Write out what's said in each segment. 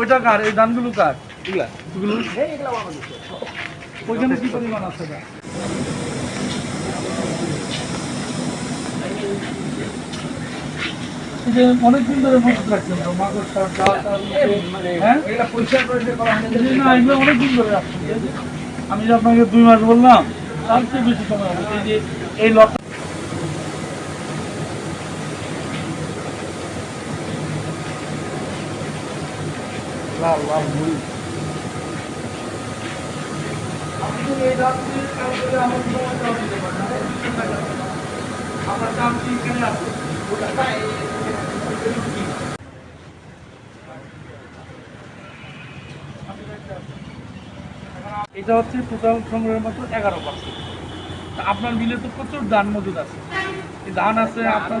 ওইটা কার? এই ধানগুলো কার? এগুলা। এগুলো? ওইখানে কি পরিমাণ আছে অনেকদিন ধরে মজুত রাখছেন তো মাগর সার ডাল হ্যাঁ? এগুলা অনেকদিন ধরে রাখছেন। আমি যে আপনাকে দুই মাস বললাম তার চেয়ে বেশি সময় হবে। এই যে এই লট এটা হচ্ছে টোটাল সংগ্রহের মতো এগারো পার্সেন্ট আপনার মিলে তো প্রচুর ধান মজুদ আছে। ধান আছে আপনার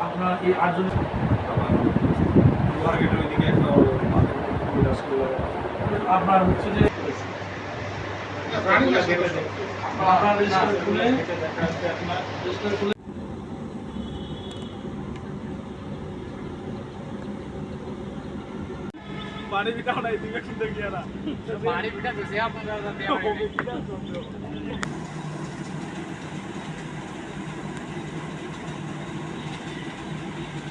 আপনার এই আটজন আপনার হচ্ছে যে আপনার রেজিস্টার খুলে রেজিস্টার খুলে আপনারা যাতে